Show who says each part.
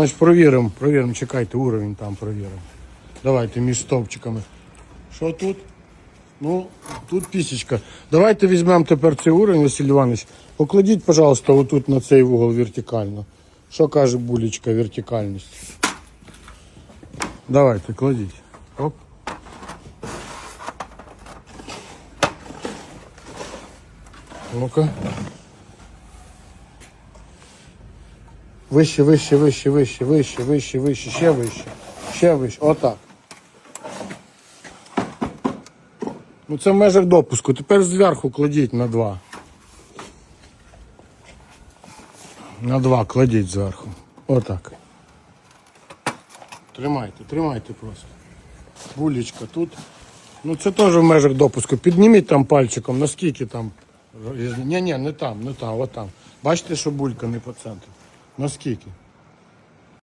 Speaker 1: Значить, провіримо, провіримо, чекайте, уровень там провіримо. Давайте між стовпчиками. Що тут? Ну, тут пісечка. Давайте візьмемо тепер цей уровень, Василь Іванович. Покладіть, пожалуйста, отут на цей вугол вертикально. Що каже булечка вертикальність? Давайте, кладіть. Оп. Ну-ка. Вище, вище, вище, вище, вище, вище, вище, ще вище. Ще вище. Отак. Ну це в межах допуску. Тепер зверху кладіть на два. На два кладіть зверху. Отак. Тримайте, тримайте просто. Булечка тут. Ну це теж в межах допуску. Підніміть там пальчиком, наскільки там. Ні, ні, не там, не там, от. Бачите, що булька не по центру. Наскільки?